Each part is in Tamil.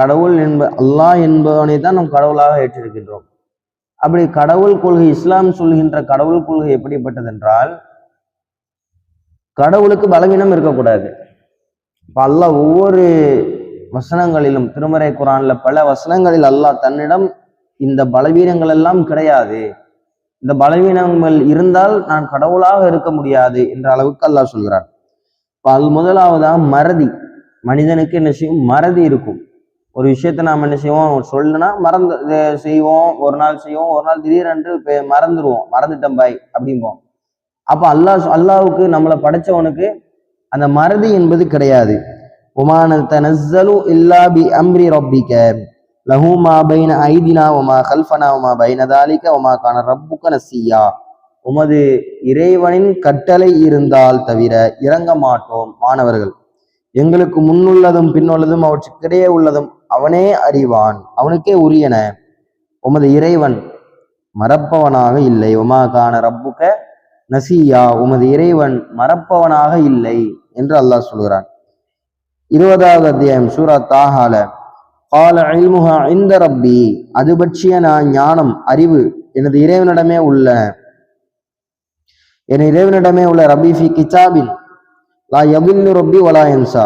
கடவுள் என்ப அல்லாஹ் என்பவனை தான் நாம் கடவுளாக ஏற்றிருக்கின்றோம். அப்படி கடவுள் கொள்கை இஸ்லாம் சொல்கின்ற கடவுள் கொள்கை எப்படிப்பட்டது என்றால் கடவுளுக்கு பலவீனம் இருக்கக்கூடாது. இப்ப அல்லாஹ் ஒவ்வொரு வசனங்களிலும் திருமறை குரான்ல பல வசனங்களில் அல்லாஹ் தன்னிடம் இந்த பலவீனங்கள் எல்லாம் கிடையாது. இந்த பலவீனங்கள் இருந்தால் நான் கடவுளாக இருக்க முடியாது என்ற அளவுக்கு அல்லாஹ் சொல்கிறான். இப்போ அது முதலாவதாக மறதி. மனிதனுக்கு என்ன செய்யும்? மறதி இருக்கும். ஒரு விஷயத்த நாம் என்ன செய்வோம்? சொல்லுனா மறந்து செய்வோம். ஒரு நாள் செய்வோம். ஒரு நாள் திடீரென்று மறந்துடுவோம் மறந்துட்டேன் பாய் அப்படிம்போம். அப்ப அல்லாஹ் அல்லாவுக்கு நம்மளை படைச்சவனுக்கு அந்த மறதி என்பது கிடையாது. உமான தனஸ்ஸலு இல்லா பி அம்ரி ரப்பிக லஹு மா பைன ஐதினா வமா கல்ஃபனா வமா பைன தாலிக வமா கான ரப்புக நசியா. உமது இறைவனின் கட்டளை இருந்தால் தவிர இறங்க மாட்டோம் மாணவர்கள். எங்களுக்கு முன்னுள்ளதும் பின்னுள்ளதும் அவற்றுக்கிடையே உள்ளதும் அவனே அறிவான். அவனுக்கே உரியன. உமது இறைவன் மறப்பவனாக இல்லை. உமா கான ரப்புக நசியா. உமது இறைவன் மறப்பவனாக இல்லை என்று அல்லாஹ் சொல்கிறான். இருபதாவது அத்தியாயம் சூரா தாஹால. கால இல்முஹா இந்த ரப்பி. அது பற்றிய நான் ஞானம் அறிவு எனது இறைவனிடமே உள்ள என் இறைவனிடமே உள்ள ரபி ஃபி கிச்சாபின் லா யபில்லு ரப்பி வலா என்சா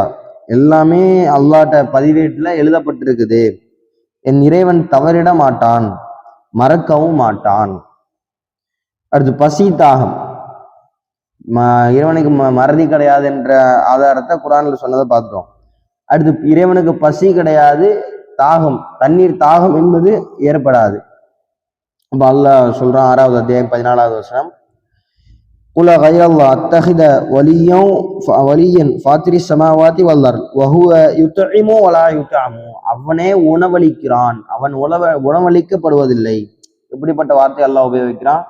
எல்லாமே அல்லாட்ட பதிவேட்டில் எழுதப்பட்டிருக்குது. என் இறைவன் தவறிட மாட்டான் மறக்கவும் மாட்டான். அடுத்து பசி தாகம். ம இறைவனுக்கு ம மறதி கிடையாது என்ற ஆதாரத்தை குரானில் சொன்னதை பார்த்துட்டோம். அடுத்து இறைவனுக்கு பசி கிடையாது தாகம் தண்ணீர் தாகம் என்பது ஏற்படாது. அப்போ அல்லாஹ் சொல்கிறான் ஆறாவது அத்தியாயம் பதினாலாவது வருஷம் قل غير الله اتخذ وليا வலியன் ஃபாத்திரி السماوات والارض وهو يطعم ولا يطعم. அவனே உணவளிக்கிறான். அவன் உணவ உணவளிக்கப்படுவதில்லை. எப்படிப்பட்ட வார்த்தை அல்லாஹ் உபயோகிக்கிறான்?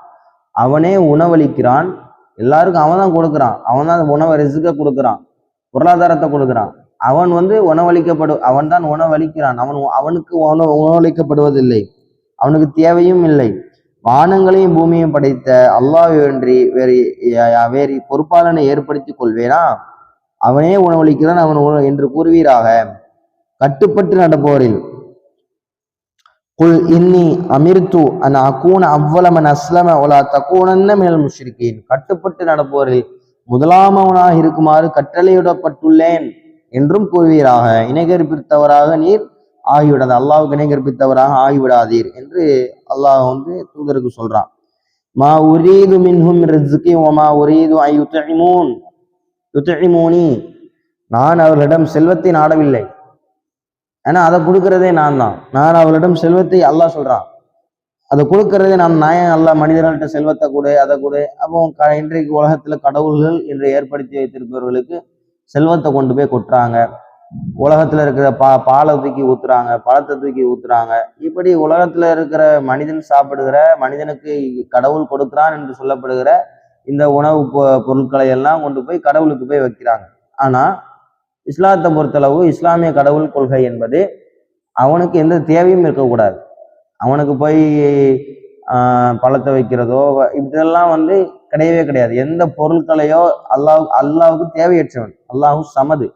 அவனே உணவளிக்கிறான். எல்லாருக்கும் அவன் தான் கொடுக்குறான். அவன் தான் உணவை ரிசுக்க கொடுக்குறான். பொருளாதாரத்தை கொடுக்குறான். அவன் வந்து உணவளிக்கப்படு அவன் தான் உணவளிக்கிறான். அவன் அவனுக்கு உணவு உணவளிக்கப்படுவதில்லை. அவனுக்கு தேவையும் இல்லை. வானங்களையும் பூமியையும் படைத்த அல்லாவின்றி வேறு வேறு பொறுப்பாளனை ஏற்படுத்திக் கொள்வேனா? அவனே உணவளிக்கிறான் அவன் உண- என்று கூறுவீராக. கட்டுப்பட்டு நடப்போரில். குல் இன்னி அமிர்து அன் அகூன அவ்வளமன் அஸ்லம ஒலா தக்கூனன்ன மேல் முஷ்ரிக்கீன் கட்டுப்பட்டு நடப்போரில் முதலாமவனாக இருக்குமாறு கட்டளையிடப்பட்டுள்ளேன் என்றும் கூறுவீராக. இணைகரிப்பித்தவராக நீர் ஆகிவிடாது அல்லாவுக்கு இணை கற்பித்தவராக ஆகிவிடாதீர் என்று அல்லாஹ் வந்து தூதருக்கு சொல்றான். மா உரீது மின்ஹும் ரிஸ்கி வமா உரீது ஐ யுத்இமூன் யுத்இமூனி நான் அவர்களிடம் செல்வத்தை நாடவில்லை. ஏன்னா அதை கொடுக்கறதே நான் தான். நான் அவர்களிடம் செல்வத்தை அல்லாஹ் சொல்றான். அதை கொடுக்கறதே நான் நாயன் அல்லாஹ். மனிதர்கள்ட்ட செல்வத்தை கொடு அதை கொடு. அப்போ க- இன்றைக்கு உலகத்துல கடவுள்கள் என்று ஏற்படுத்தி வைத்திருப்பவர்களுக்கு செல்வத்தை கொண்டு போய் கொட்டுறாங்க. உலகத்துல இருக்கிற பா பாலை தூக்கி ஊத்துறாங்க பழத்தை தூக்கி ஊத்துறாங்க. இப்படி உலகத்துல இருக்கிற மனிதன் சாப்பிடுகிற மனிதனுக்கு கடவுள் கொடுக்கிறான் என்று சொல்லப்படுகிற இந்த உணவு பொ- பொருட்களை எல்லாம் கொண்டு போய் கடவுளுக்கு போய் வைக்கிறாங்க. ஆனா இஸ்லாத்தை பொறுத்தளவு இஸ்லாமிய கடவுள் கொள்கை என்பது அவனுக்கு எந்த தேவையும் இருக்கக்கூடாது. அவனுக்கு போய் பழத்தை வைக்கிறதோ இதெல்லாம் வந்து கிடையவே கிடையாது. எந்த பொருட்களையோ அல்லாஹ் அல்லாவுக்கு தேவையற்றவன். அல்லாஹும் சமது.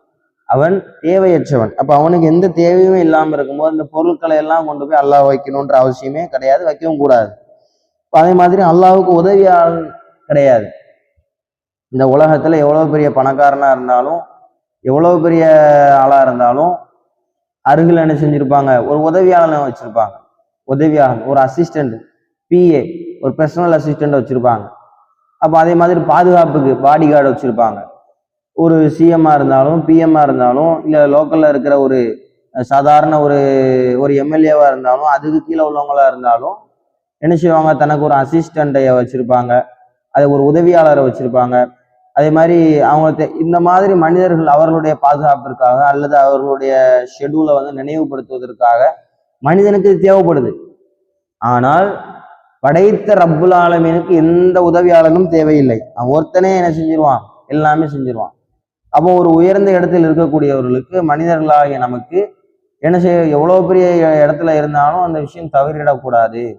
அவன் தேவையற்றவன். அப்போ அவனுக்கு எந்த தேவையுமே இல்லாமல் இருக்கும்போது இந்த பொருட்களை எல்லாம் கொண்டு போய் அல்லாஹ் வைக்கணுன்ற அவசியமே கிடையாது வைக்கவும் கூடாது. அதே மாதிரி அல்லாவுக்கு உதவியாளன் கிடையாது. இந்த உலகத்தில் எவ்வளோ பெரிய பணக்காரனாக இருந்தாலும் எவ்வளோ பெரிய ஆளாக இருந்தாலும் அருகில் என்ன செஞ்சுருப்பாங்க? ஒரு உதவியாளனை வச்சுருப்பாங்க. உதவியாளன் ஒரு அசிஸ்டண்ட் பிஏ ஒரு பர்சனல் அசிஸ்டண்ட் வச்சுருப்பாங்க. அப்போ அதே மாதிரி பாதுகாப்புக்கு பாடி கார்டு வச்சுருப்பாங்க. ஒரு சிஎம்மா இருந்தாலும் பிஎம்மாக இருந்தாலும் இல்லை லோக்கலில் இருக்கிற ஒரு சாதாரண ஒரு ஒரு எம்எல்ஏவாக இருந்தாலும் அதுக்கு கீழே உள்ளவங்களாக இருந்தாலும் என்ன செய்வாங்க? தனக்கு ஒரு அசிஸ்டண்ட்டை வச்சுருப்பாங்க. அது ஒரு உதவியாளரை வச்சுருப்பாங்க. அதே மாதிரி அவங்க இந்த மாதிரி மனிதர்கள் அவர்களுடைய பாதுகாப்பிற்காக அல்லது அவர்களுடைய ஷெட்யூலை வந்து நினைவுபடுத்துவதற்காக மனிதனுக்கு தேவைப்படுது. ஆனால் படைத்த ரப்புல் ஆலமீனுக்கு எந்த உதவியாளனும் தேவையில்லை. அவன் ஒருத்தனே என்ன செஞ்சிருவான்? எல்லாமே செஞ்சிருவான். அப்போ ஒரு உயர்ந்த இடத்தில் இருக்கக்கூடியவர்களுக்கு மனிதர்களாகிய நமக்கு என்ன செய்ய எவ்வளோ பெரிய இடத்துல இருந்தாலும் அந்த விஷயம் தவறிடக்கூடாது.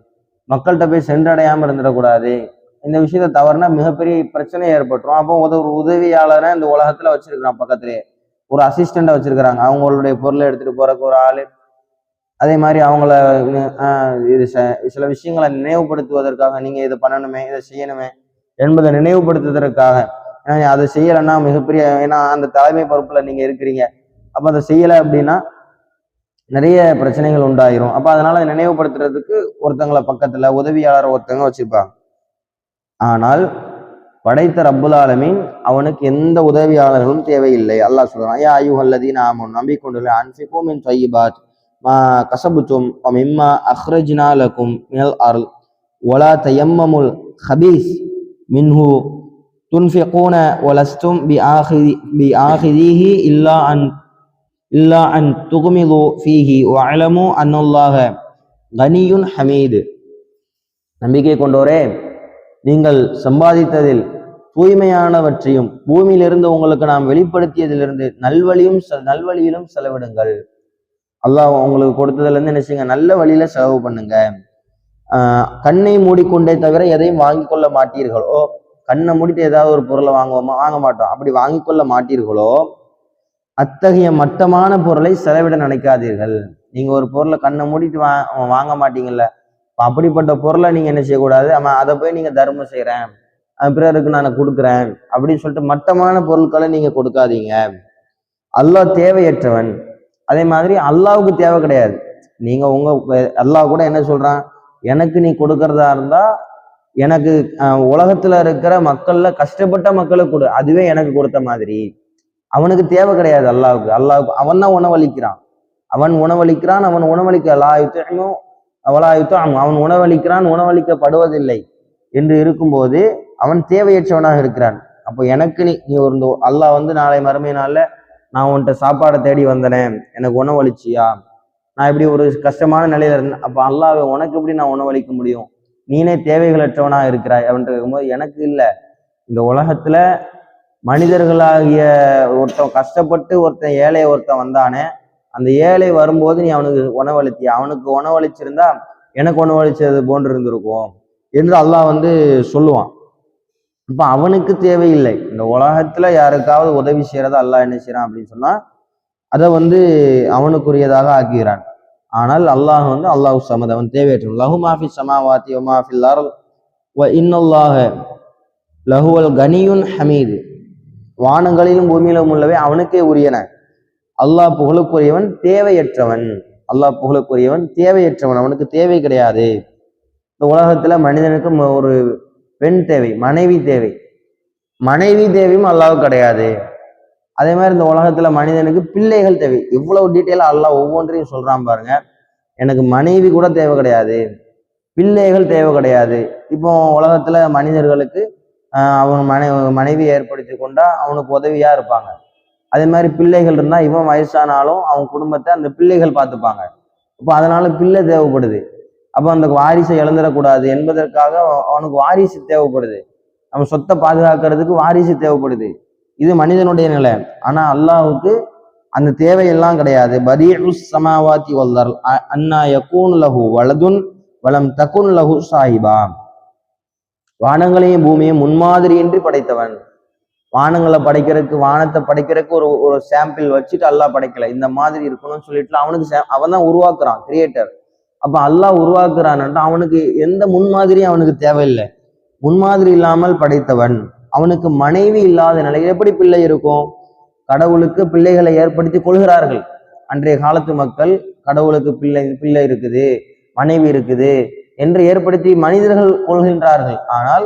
மக்கள்கிட்ட போய் சென்றடையாமல் இருந்துடக்கூடாது. இந்த விஷயத்த தவறுனா மிகப்பெரிய பிரச்சனை ஏற்பட்டுரும். அப்போ உத- ஒரு உதவியாளரை இந்த உலகத்தில் வச்சிருக்கிறான் பக்கத்துலேயே ஒரு அசிஸ்டண்ட்டை வச்சிருக்கிறாங்க. அவங்களுடைய பொருளை எடுத்துகிட்டு போகிறக்கு ஒரு ஆள். அதே மாதிரி அவங்கள இது சில விஷயங்களை நினைவுபடுத்துவதற்காக நீங்கள் இதை பண்ணணுமே இதை செய்யணுமே என்பதை நினைவுபடுத்துவதற்காக அதை செய்யலைன்னா மிகப்பெரிய ஏன்னா அந்த தலைமை பொறுப்புல நீங்க இருக்கிறீங்க. அப்ப அதை செய்யலை அப்படின்னா நிறைய பிரச்சனைகள் உண்டாயிரும். அப்ப அதனால நினைவுபடுத்துறதுக்கு ஒருத்தங்களை பக்கத்துல உதவியாளர் ஒருத்தங்க வச்சிருப்பாங்க. ஆனால் படைத்த ரப்புல் ஆலமீன் அவனுக்கு எந்த உதவியாளர்களும் தேவையில்லை. அல்லாஹ் சொல்றான் யா ஐயுஹல்லதீன ஆமனு நம்பிக்கொண்டுள்ள அன்ஃபிகு என் தையிபாத் மா கசபுத்தும் மிம்மா அஹ்ரஜ்னா லக்கும் மினல் அருள் ஒலா தயம்மமுல் ஹபீஸ் மின்ஹு துன்ஃபிகூன வலஸ்தும் பி ஆஹிதி பி ஆஹிதீஹி இல்லா அன் இல்லா அன் துகுமிது ஃபீஹி வஅலமு அன்னல்லாஹ கனியுன் ஹமீது நம்பிக்கை கொண்டோரே நீங்கள் சம்பாதித்ததில் தூய்மையானவற்றையும் பூமியிலிருந்து உங்களுக்கு நாம் வெளிப்படுத்தியதிலிருந்து நல்வழியும் செ- நல்வழியிலும் செலவிடுங்கள். அல்லாஹ் உங்களுக்கு கொடுத்ததுல இருந்து என்ன செய்யுங்க? நல்ல வழியில செலவு பண்ணுங்க. கண்ணை மூடிக்கொண்டே தவிர எதையும் வாங்கி கொள்ள மாட்டீர்களோ கண்ணை மூடிட்டு ஏதாவது ஒரு பொருளை வாங்குவோமா? வாங்க மாட்டோம். அப்படி வாங்கி கொள்ள மாட்டீர்களோ? அத்தகைய மட்டமான பொருளை செலவிட நினைக்காதீர்கள். நீங்க ஒரு பொருளை கண்ணை மூடிட்டு வா வாங்க மாட்டீங்கல்ல. அப்படிப்பட்ட பொருளை நீங்க என்ன செய்யக்கூடாது? ஆமா அதை போய் நீங்க தர்மம் செய்யறேன். பிறருக்கு நான் கொடுக்குறேன். அப்படின்னு சொல்லிட்டு மட்டமான பொருட்களை நீங்க கொடுக்காதீங்க. அல்லாஹ் தேவையற்றவன். அதே மாதிரி அல்லாவுக்கு தேவை கிடையாது. நீங்க உங்க அல்லாஹ் கூட என்ன சொல்றான்? எனக்கு நீ கொடுக்கறதா இருந்தா எனக்கு உலகத்துல இருக்கிற மக்கள்ல கஷ்டப்பட்ட மக்களுக்கு கொடு அதுவே எனக்கு கொடுத்த மாதிரி. அவனுக்கு தேவை கிடையாது அல்லாவுக்கு. அல்லாவுக்கு அவன் தான் உணவளிக்கிறான். அவன் உணவளிக்கிறான் அவன் உணவளிக்க லா யுத்தமும் அவன் உணவளிக்கிறான் உணவளிக்கப்படுவதில்லை என்று இருக்கும்போது அவன் தேவையற்றவனாக இருக்கிறான். அப்போ எனக்கு நீ நீ ஒரு இந்த அல்லாஹ் வந்து நாளை மறுமை நாள்ல நான் உன்கிட்ட சாப்பாடை தேடி வந்தனேன் எனக்கு உணவளிச்சியா? நான் இப்படி ஒரு கஷ்டமான நிலையில இருந்தேன். அப்போ அல்லாஹ் உனக்கு எப்படி நான் உணவளிக்க முடியும்? நீனே தேவைகளற்றவனா இருக்கிறாய் அப்படின்ட்டு இருக்கும்போது எனக்கு இல்லை. இந்த உலகத்துல மனிதர்களாகிய ஒருத்தன் கஷ்டப்பட்டு ஒருத்தன் ஏழை ஒருத்தன் வந்தானே அந்த ஏழை வரும்போது நீ அவனுக்கு உணவளித்தி அவனுக்கு உணவளிச்சிருந்தா எனக்கு உணவளிச்சது போன்று இருந்திருக்கும் என்று அல்லாஹ் வந்து சொல்லுவான். இப்போ அவனுக்கு தேவையில்லை. இந்த உலகத்துல யாருக்காவது உதவி செய்யறத அல்லாஹ் என்ன செய்யறான் அப்படின்னு சொன்னா அதை வந்து அவனுக்குரியதாக ஆக்குகிறான். ஆனால் அல்லாஹ் வந்து அல்லாஹ் சமத் அவன் தேவையற்ற லஹு மாஃபி சமாவாத்தி மாஃபில் அருள் வ இன்னல்லாஹ லஹுவல் கனியுன் ஹமீது. வானங்களிலும் பூமியிலும் உள்ளவை அவனுக்கே உரியன. அல்லாஹ் புகழுக்குரியவன் தேவையற்றவன். அல்லாஹ் புகழுக்குரியவன் தேவையற்றவன். அவனுக்கு தேவை கிடையாது. இந்த உலகத்துல மனிதனுக்கு ஒரு பெண் தேவை மனைவி தேவை. மனைவி தேவையும் அல்லாஹ் கிடையாது. அதே மாதிரி இந்த உலகத்துல மனிதனுக்கு பிள்ளைகள் தேவை. இவ்வளவு டீட்டெயிலாக எல்லாம் ஒவ்வொன்றையும் சொல்றான் பாருங்க. எனக்கு மனைவி கூட தேவை கிடையாது. பிள்ளைகள் தேவை கிடையாது. இப்போ உலகத்துல மனிதர்களுக்கு அவங்க மனை மனைவி ஏற்படுத்தி கொண்டா அவனுக்கு உதவியா இருப்பாங்க. அதே மாதிரி பிள்ளைகள் இருந்தா இவன் வயசானாலும் அவன் குடும்பத்தை அந்த பிள்ளைகள் பார்த்துப்பாங்க. இப்போ அதனால பிள்ளை தேவைப்படுது. அப்போ அந்த வாரிசை இழந்துடக்கூடாது என்பதற்காக அவனுக்கு வாரிசு தேவைப்படுது. அவன் சொத்தை பாதுகாக்கிறதுக்கு வாரிசு தேவைப்படுது. இது மனிதனுடைய நிலை. ஆனா அல்லாஹுக்கு அந்த தேவையெல்லாம் கிடையாது. பரீஉஸ் சமாவாத்தி வல்லர் அண்ணா யகூன் லஹு வலதுன் வலம் தகுன் லஹு சாஹிபா. வானங்களையும் பூமியையும் முன்மாதிரியின்றி படைத்தவன். வானங்களை படைக்கிறதுக்கு வானத்தை படைக்கிறதுக்கு ஒரு ஒரு சாம்பிள் வச்சுட்டு அல்லாஹ் படைக்கல. இந்த மாதிரி இருக்கணும்னு சொல்லிட்டு அவனுக்கு அவன் தான் உருவாக்குறான் கிரியேட்டர் அப்ப அல்லாஹ் உருவாக்குறான்ட்டு அவனுக்கு எந்த முன்மாதிரியும் அவனுக்கு தேவையில்லை. முன்மாதிரி இல்லாமல் படைத்தவன். அவனுக்கு மனைவி இல்லாத நிலையில் எப்படி பிள்ளை இருக்கும்? கடவுளுக்கு பிள்ளைகளை ஏற்படுத்தி கொள்கிறார்கள். அன்றைய காலத்து மக்கள் கடவுளுக்கு பிள்ளை பிள்ளை இருக்குது மனைவி இருக்குது என்று ஏற்படுத்தி மனிதர்கள் கொள்கின்றார்கள். ஆனால்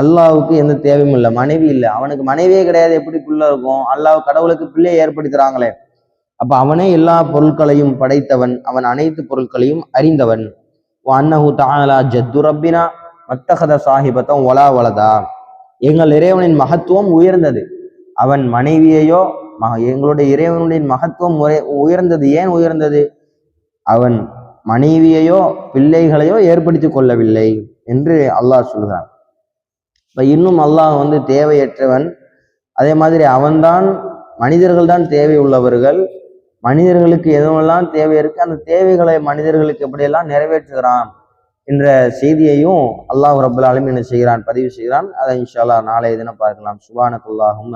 அல்லாவுக்கு எந்த தேவையும் இல்லை மனைவி இல்லை. அவனுக்கு மனைவியே கிடையாது எப்படி பிள்ளை இருக்கும்? அல்லாஹ் கடவுளுக்கு பிள்ளையை ஏற்படுத்துறாங்களே. அப்ப அவனே எல்லா பொருட்களையும் படைத்தவன் அவன் அனைத்து பொருட்களையும் அறிந்தவன். அன்னஹு தாலா ஜத்து ரப்பினா மத்தகத சாஹிபத்தம் ஒலா வலதா. எங்கள் இறைவனின் மகத்துவம் உயர்ந்தது. அவன் மனைவியையோ மக- எங்களுடைய இறைவனுடைய மகத்துவம் உயர்ந்தது. ஏன் உயர்ந்தது? அவன் மனைவியையோ பிள்ளைகளையோ ஏற்படுத்தி கொள்ளவில்லை என்று அல்லாஹ் சொல்கிறான். இப்போ இன்னும் அல்லாஹ் வந்து தேவையற்றவன். அதே மாதிரி அவன்தான் மனிதர்கள் தான் தேவை உள்ளவர்கள். மனிதர்களுக்கு எதுவெல்லாம் தேவை இருக்கு? அந்த தேவைகளை மனிதர்களுக்கு எப்படியெல்லாம் நிறைவேற்றுகிறான்? என்ற செய்தியையும் அல்லாஹ் ரபுல் என்ன செய்கிறான் பதிவு செய்கிறான். அதை இன்ஷால்லா நாளைய தினம் பார்க்கலாம். சுபானக்குல்லாஹும்